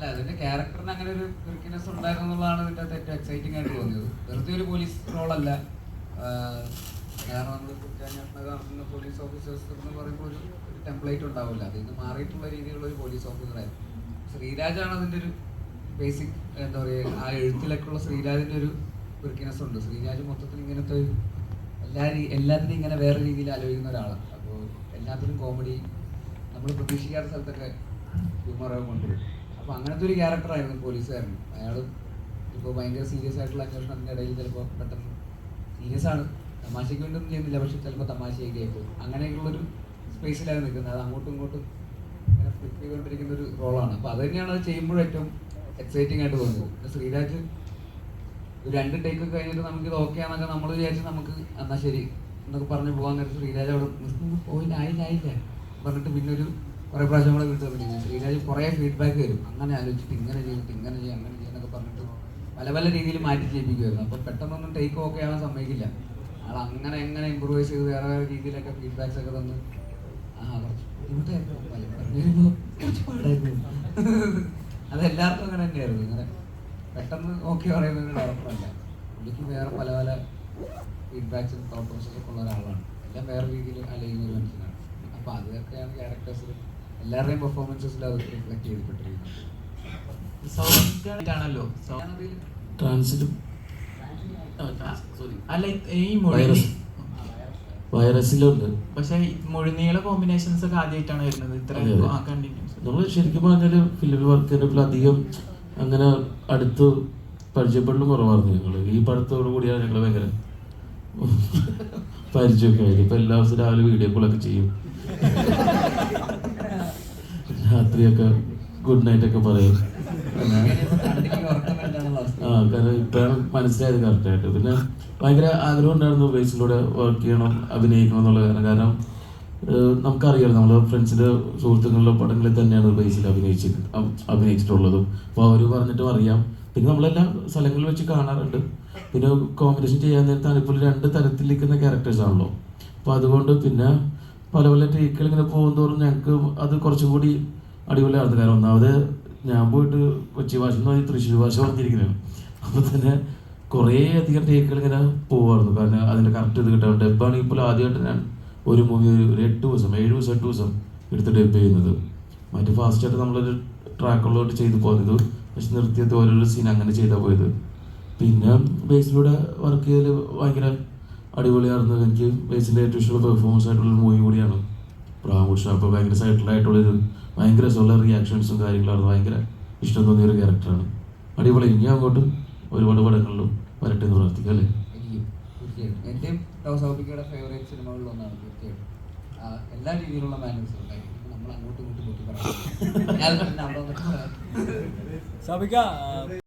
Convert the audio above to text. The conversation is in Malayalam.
അല്ല അതിന്റെ ക്യാരക്ടറിന് അങ്ങനെ ഒരു ക്രിക്കിനെസ് ഉണ്ടായിരുന്നു എന്നുള്ളതാണ് ഇതിന്റെ അകത്ത് ഏറ്റവും എക്സൈറ്റിംഗ് ആയിട്ട് തോന്നിയത്. വെറുതെ ഒരു പോലീസ് റോളല്ല കാരണം നമ്മൾ കുറ്റാന്വേഷണ നടത്തുന്ന പോലീസ് ഓഫീസേഴ്സ് എന്ന് പറയുമ്പോൾ ഒരു ടെംപ്ലേറ്റ് ഉണ്ടാവില്ല. അതിൽ നിന്ന് മാറിയിട്ടുള്ള രീതിയിലുള്ള ഒരു പോലീസ് ഓഫീസറായിരുന്നു ശ്രീരാജാണ് അതിന്റെ ഒരു ബേസിക് എന്താ പറയുക ആ എഴുത്തിലൊക്കെയുള്ള ശ്രീരാജിന്റെ ഒരു ക്രിക്കിനെസ് ഉണ്ട്. ശ്രീരാജ് മൊത്തത്തിൽ ഇങ്ങനത്തെ ഒരു എല്ലാ എല്ലാത്തിനും ഇങ്ങനെ വേറെ രീതിയിൽ ആലോചിക്കുന്ന ഒരാളാണ്. അപ്പോൾ എല്ലാത്തിനും കോമഡി നമ്മൾ പ്രതീക്ഷിക്കാത്ത സ്ഥലത്തൊക്കെ ഹ്യൂമറൊക്കെ കൊണ്ടുവരും. അപ്പോൾ അങ്ങനത്തെ ഒരു ക്യാരക്ടറായിരുന്നു പോലീസുകാരൻ അയാൾ ഇപ്പോൾ ഭയങ്കര സീരിയസ് ആയിട്ടുള്ള അന്വേഷണത്തിന്റെ ഇടയിൽ ചിലപ്പോൾ പെട്ടെന്ന് സീരിയസ് ആണ്. തമാശയ്ക്ക് വേണ്ടി ഒന്നും ചെയ്യുന്നില്ല പക്ഷെ ചിലപ്പോൾ തമാശയൊക്കെ ആയിപ്പോൾ അങ്ങനെയൊക്കെയുള്ളൊരു സ്പേസിലാണ് നിൽക്കുന്നത്. അത് അങ്ങോട്ടും ഇങ്ങോട്ടും ഇങ്ങനെ ഫ്ലിപ്പ് ചെയ്തുകൊണ്ടിരിക്കുന്ന ഒരു റോളാണ് അപ്പോൾ അത് തന്നെയാണ് അത് ചെയ്യുമ്പോഴും ഏറ്റവും എക്സൈറ്റിംഗ് ആയിട്ട് തോന്നുന്നത്. ശ്രീരാജ് രണ്ട് ടേക്ക് കഴിഞ്ഞിട്ട് നമുക്ക് ഇത് ഓക്കെ ആണെന്നൊക്കെ നമ്മൾ വിചാരിച്ച് നമുക്ക് എന്നാ ശരി എന്നൊക്കെ പറഞ്ഞ് പോകാൻ നേരത്തെ ശ്രീരാജ് അവിടെ പോയില്ല ആയില്ല ആയില്ല. പറഞ്ഞിട്ട് പിന്നെ ഒരു കുറേ പ്രാവശ്യം കൂടെ വീട്ടിൽ പിന്നെ ശ്രീരാജ് കുറേ ഫീഡ്ബാക്ക് വരും. അങ്ങനെ ആലോചിച്ചിട്ട് ഇങ്ങനെ ചെയ്തിട്ട് ഇങ്ങനെ ചെയ്യാം അങ്ങനെ ചെയ്യാം എന്നൊക്കെ പറഞ്ഞിട്ട് പല പല രീതിയിൽ മാറ്റി ചെയ്യിപ്പിക്കുമായിരുന്നു അപ്പോൾ പെട്ടെന്നൊന്നും ടേക്ക് ഓക്കെ ആവാൻ സമ്മതിക്കില്ല. ആൾ അങ്ങനെ എങ്ങനെ ഇമ്പ്രൂവൈസ് ചെയ്ത് വേറെ വേറെ രീതിയിലൊക്കെ ഫീഡ്ബാക്സ് ഒക്കെ തന്ന്. ആ കുറച്ച് കുറച്ച് അത് എല്ലാവർക്കും അങ്ങനെ തന്നെയായിരുന്നു. ഇങ്ങനെ പെട്ടെന്ന് ഓക്കെ പറയുന്ന ഒരു ഡയറക്ടറല്ല. പുള്ളിക്ക് വേറെ പല പല ഫീഡ്ബാക്സും തോട്ട് പ്രോസസ്സൊക്കെ ഉള്ള ഒരാളാണ്. എല്ലാം വേറെ രീതിയിൽ അലയുന്ന ഒരു മനുഷ്യനാണ്. അപ്പോൾ അതൊക്കെയാണ് ക്യാരക്ടേഴ്സിൽ എല്ലാവരുടെയും പെർഫോമൻസസിൽ അത് റിഫ്ലക്ട് ഞാനതിൽ ട്രാൻസിലും അല്ല ഈ മുഴുനീ വൈറസ് വൈറസിലുണ്ട് പക്ഷെ മുഴുനീള കോമ്പിനേഷൻസ് ഒക്കെ ആദ്യമായിട്ടാണ് വരുന്നത്. ഇത്ര നമ്മൾ ശരിക്കും പറഞ്ഞാൽ ഫിലിം വർക്ക് ചെയ്തപ്പോൾ അധികം അങ്ങനെ അടുത്ത് പരിചയപ്പെടലും കുറവായിരുന്നു ഞങ്ങൾ ഈ പടത്തോടു കൂടിയാണ് ഞങ്ങൾ ഭയങ്കര പരിചയമൊക്കെ ആയത്. ഇപ്പൊ എല്ലാ ദിവസവും രാവിലെ വീഡിയോ കോളൊക്കെ ചെയ്യും. രാത്രിയൊക്കെ ഗുഡ് നൈറ്റ് ഒക്കെ പറയും. ആ കാരണം ഇപ്പോഴാണ് മനസ്സിലായത് കറക്റ്റായിട്ട് പിന്നെ ഭയങ്കര ആഗ്രഹം ഉണ്ടായിരുന്നു ബേസിലൂടെ വർക്ക് ചെയ്യണം അഭിനയിക്കണം എന്നുള്ള കാരണം. കാരണം നമുക്കറിയാം നമ്മൾ ഫ്രണ്ട്സിന്റെ സുഹൃത്തുക്കളുടെ പടങ്ങളിൽ തന്നെയാണ് ബേസിൽ അഭിനയിച്ചിട്ട് അഭിനയിച്ചിട്ടുള്ളതും. അപ്പോൾ അവർ പറഞ്ഞിട്ടും അറിയാം. പിന്നെ നമ്മളെല്ലാം സ്ഥലങ്ങളിൽ വെച്ച് കാണാറുണ്ട്. പിന്നെ കോമ്പറ്റീഷൻ ചെയ്യാൻ നേരത്താണ് ഇപ്പോൾ രണ്ട് തരത്തിൽ നിൽക്കുന്ന ക്യാരക്ടേഴ്സ് ആണല്ലോ. അപ്പോൾ അതുകൊണ്ട് പിന്നെ പല പല ടേക്കുകൾ ഇങ്ങനെ പോകുന്തോറും ഞങ്ങൾക്ക് അത് കുറച്ചും കൂടി അടിപൊളിയായിരുന്നു കാരണം ഒന്നാമത് ഞാൻ പോയിട്ട് കൊച്ചി ഭാഷ എന്ന് പറഞ്ഞാൽ തൃശ്ശൂർ ഭാഷ പറഞ്ഞിരിക്കുന്നതാണ് അപ്പോൾ തന്നെ കുറേ അധികം ടേക്കുകൾ ഇങ്ങനെ പോവായിരുന്നു കാരണം അതിന്റെ കറക്റ്റ് ഇത് കിട്ടാൻ ഡബ്ബാണെങ്കിൽ ഇപ്പോൾ ആദ്യമായിട്ട് ഞാൻ ഒരു മൂവി ഒരു എട്ട് ദിവസം ഏഴ് ദിവസം എട്ട് ദിവസം എടുത്ത് ഡബ് ചെയ്യുന്നത്. മറ്റേ ഫാസ്റ്റായിട്ട് നമ്മളൊരു ട്രാക്കുള്ളതായിട്ട് ചെയ്ത് പോകുന്നത് പക്ഷെ നിർത്തിയത് ഓരോരോ സീൻ അങ്ങനെ ചെയ്താൽ പോയത്. പിന്നെ ബേസിലൂടെ വർക്ക് ചെയ്തതിൽ ഭയങ്കര അടിപൊളിയായിരുന്നു. എനിക്ക് ബേസിന്റെ ഏറ്റവും ഇഷ്ടമുള്ള പെർഫോമൻസ് ആയിട്ടുള്ള മൂവി കൂടിയാണ്. പ്രാമുഷ അപ്പോൾ ഭയങ്കര സൈഡിലായിട്ടുള്ളൊരു ഭയങ്കര സോളർ റിയാക്ഷൻസും കാര്യങ്ങളായിരുന്നു ഭയങ്കര ഇഷ്ടം തോന്നിയ ഒരു ക്യാരക്ടറാണ് അടിപൊളി. ഇനി അങ്ങോട്ട് ഒരുപാട് പടങ്ങളിലും വരട്ടെ എന്ന് പ്രാർത്ഥിക്കാം അല്ലേ? ഫേവറേറ്റ് സിനിമകളിൽ ഒന്നാണ് തീർച്ചയായിട്ടും. എല്ലാ രീതിയിലുള്ള മാനേഴ്സും നമ്മൾ അങ്ങോട്ടും ഇങ്ങോട്ടും പൊട്ടി പറയാം.